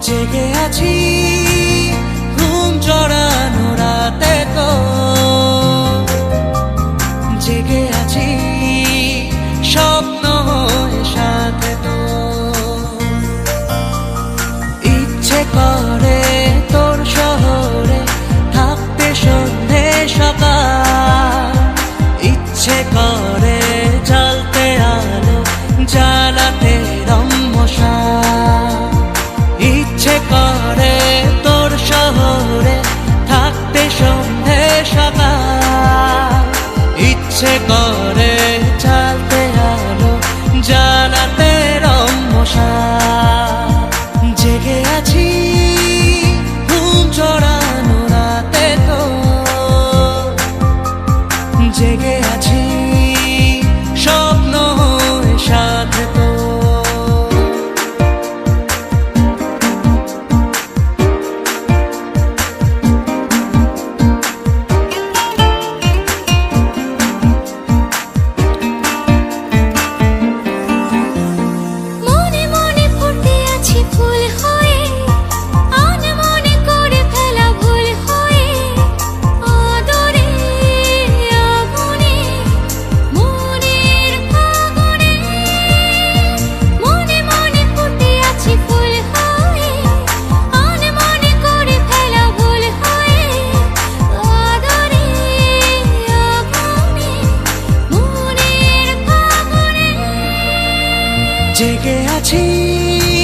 জেগে আছি, ঘুম জড়ানো রাতে তো। জেগে আছি, স্বপ্ন হয়ে সাথে তো। ইচ্ছে করে তোর শহরে থাকতে সন্ধে সকাল। ইচ্ছে করে জ্বলতে আলো জ্বালাতে ইচ্ছে করে চালতে আলো জ্বালাতে রমশা জেগে আছি ঘুম জড়ানো রাতে তো। জেগে আছি জেগে আছি।